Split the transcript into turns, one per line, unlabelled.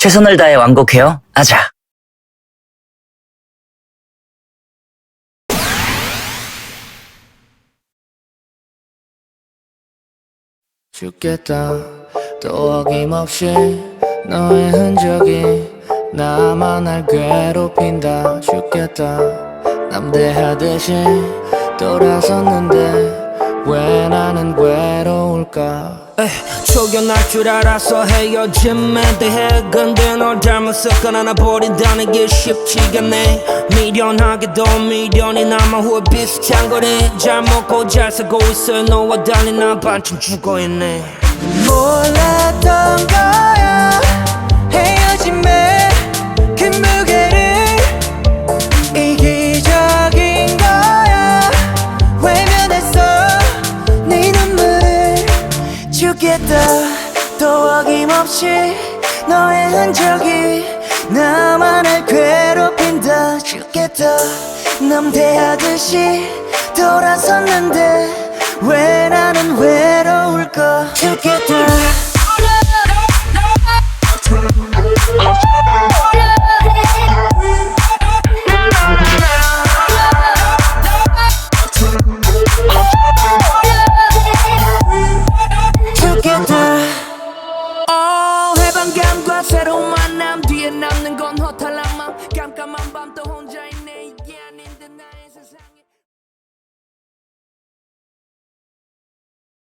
최선을 다해 완곡해요. 아자.
죽겠다 또 어김없이 너의 흔적이 나만 날 괴롭힌다 죽겠다 남대하듯이 돌아섰는데 왜 나는 괴로울까
초견할 줄 알아서 헤어짐에 대해 근데 널 닮았을까 하나 버린다는 게 쉽지가 않네. 미련하게도 미련이 남아 후회 비슷한 거리 잘 먹고 잘 살고 있어. 너와 달리 난 반쯤 죽어있네.
몰랐던 거 죽겠다. 또 어김없이 너의 흔적이 나만을 괴롭힌다. 죽겠다. 남대하듯이 돌아섰는데